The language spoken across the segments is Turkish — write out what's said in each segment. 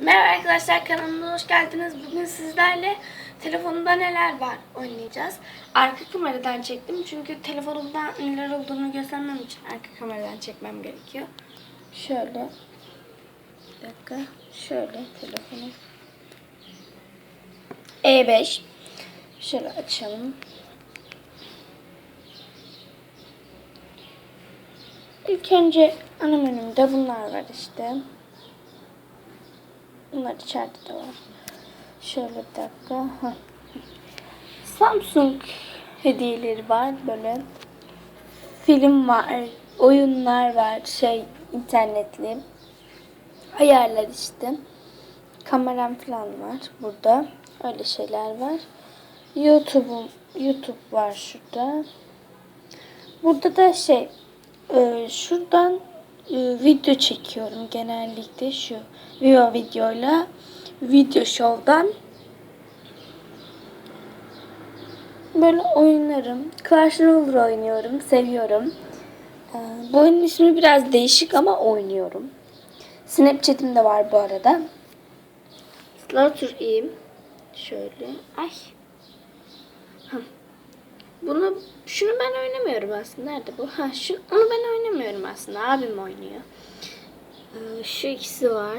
Merhaba arkadaşlar kanalıma hoş geldiniz. Bugün sizlerle telefonumda neler var oynayacağız. Arka kameradan çektim çünkü telefonumda neler olduğunu göstermem için arka kameradan çekmem gerekiyor. Şöyle. Bir dakika. Şöyle telefonu. E5. Şöyle açalım. İlk önce ana menümde bunlar var işte. Bunlar içeride de var. Şöyle bir dakika. Samsung hediyeleri var böyle. Film var, oyunlar var, şey internetli. Ayarlar işte. Kameram falan var burada. Öyle şeyler var. YouTube'um YouTube var şurada. Burada da şey e, şuradan video çekiyorum genellikle şu Vivo videoyla Video Show'dan böyle oynarım. Clash Royale oynuyorum. Seviyorum. E, bu oyunun ismi biraz değişik ama oynuyorum. Snapchat'im de var bu arada. Slaughter'im. Şöyle. Ay. Bunu şunu ben oynamıyorum aslında. Nerede bu? Ha şu onu ben oynamıyorum aslında. Abim oynuyor. Ee, şu ikisi var.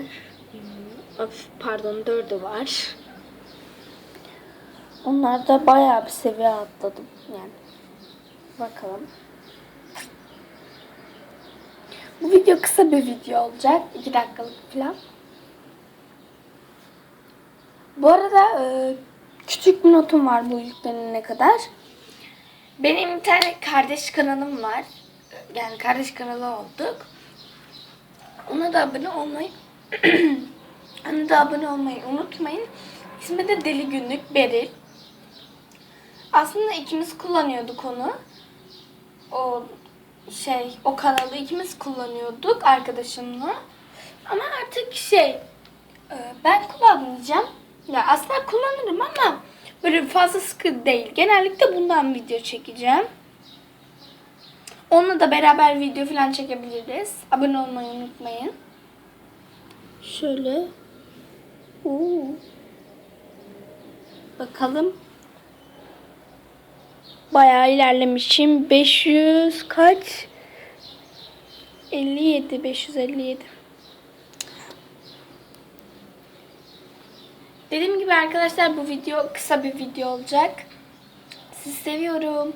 Hmm, Of, pardon dördü var. Onlar da bayağı bir seviye atladım yani. Bakalım. Bu video kısa bir video olacak. 2 dakikalık falan. Bu arada e, küçük bir notum var bu yüklenene kadar. Benim bir tane kardeş kanalım var. Yani kardeş kanalı olduk. Ona da abone olmayı ona da abone olmayı unutmayın. İsmi de Deli Günlük Beril. Aslında ikimiz kullanıyorduk onu. O şey o kanalı ikimiz kullanıyorduk arkadaşımla. Ama artık şey e, ben kullanmayacağım. Ya aslında kullanırım ama böyle fazla sıkı değil. Genellikle bundan video çekeceğim. Onunla da beraber video falan çekebiliriz. Abone olmayı unutmayın. Şöyle. Oo. Bakalım. Bayağı ilerlemişim. 500 kaç? 57, 557. Dediğim gibi arkadaşlar bu video kısa bir video olacak. Sizi seviyorum.